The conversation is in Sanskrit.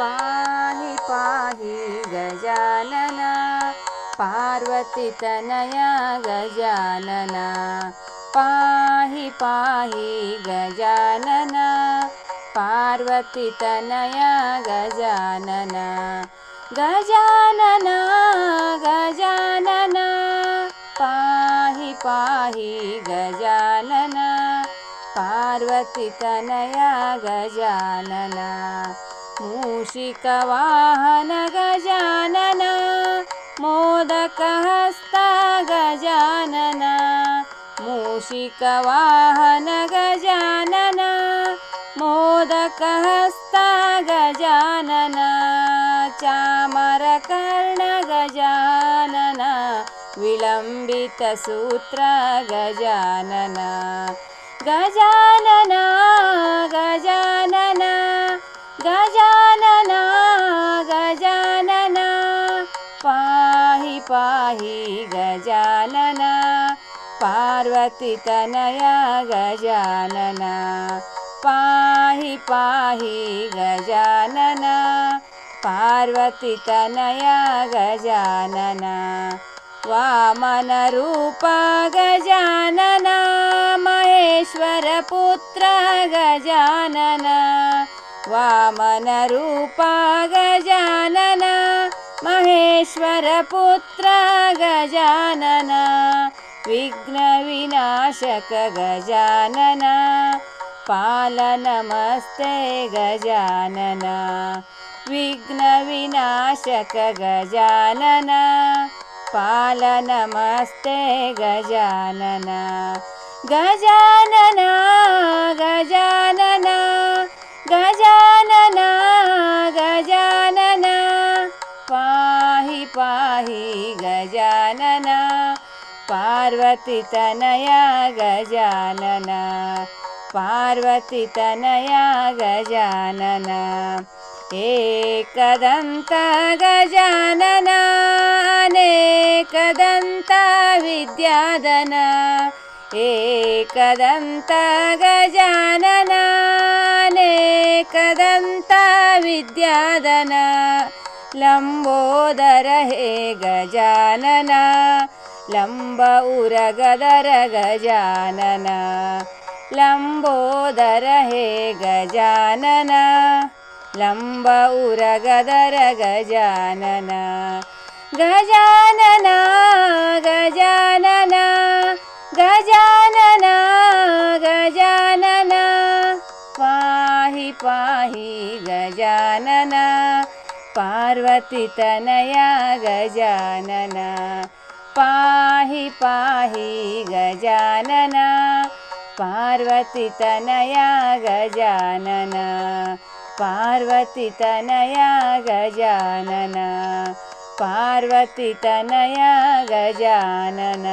पाहि गजानन पार्वतीतनया गजानन पाहि पाहि गजानन पार्वतीतनया गजानन गजानन गजानन पाहि पाहि गजानन पार्वतीतनया गजानन मूषिकवाहन गजानन मोदकहस्ता गजानन मूषिकवाहन गजानन मोदकहस्ता गजानन चामरकर्ण गजानन विलम्बितसूत्र गजानन गजानन गजानन गजानन गजानन। पाहि पाहि गजानन। पार्वतीतनया गजानन। पाहि पाहि गजानन। पार्वतीतनया गजानन। वामनरूप गजानन। महेश्वरपुत्र गजानन वामनरूप गजानन महेश्वरपुत्र गजानन विघ्नविनाशक गजानन पालनमस्ते गजानन विघ्नविनाशक गजानन पालनमस्ते गजानन गजानन गजानन पार्वतीतनया गजानन पार्वतीतनया गजानन एकदन्त गजानन अनेकदन्त विद्याधन एकदन्त गजानन अनेकदन्त विद्याधन लम्बोदर हे गजानन लम्ब उरगदर गजानन लम्बोदर हे गजानन लम्ब उरगदर गजानन गजानन गजानन गजानन गजानन पाहि पाहि गजानन पार्वतीतनया गजानन पाहि पाहि गजानन पार्वतीतनया गजानन पार्वतीतनया गजानन पार्वतीतनया गजानन